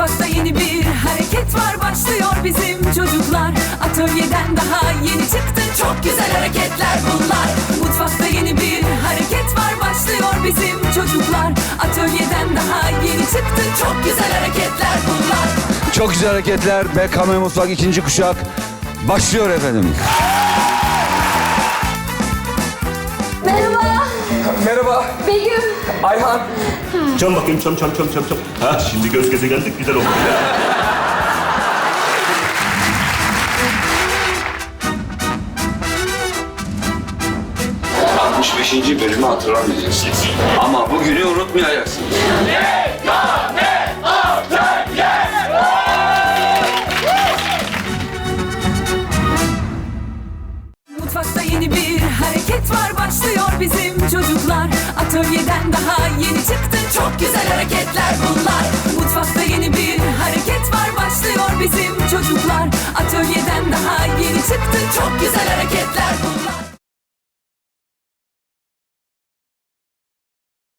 Mutfakta yeni bir hareket var. Başlıyor bizim çocuklar. Atölyeden daha yeni çıktı. Çok güzel hareketler bunlar. Mutfakta yeni bir hareket var. Başlıyor bizim çocuklar. Atölyeden daha yeni çıktı. Çok güzel hareketler bunlar. Çok güzel hareketler. BKM Mutfak ikinci kuşak. Başlıyor efendim. Merhaba Begüm. Ayhan. Çam bakayım çam çam çam çam çam. Ha şimdi göz göze geldik güzel oldu. 65. bölümü hatırlamayacaksınız. Ama bugünü unutmayacaksınız. Mutfakta yeni bir bizim çocuklar. Atölyeden daha yeni çıktı. Çok güzel hareketler bunlar. Mutfakta yeni bir hareket var. Başlıyor bizim çocuklar. Atölyeden daha yeni çıktı. Çok güzel hareketler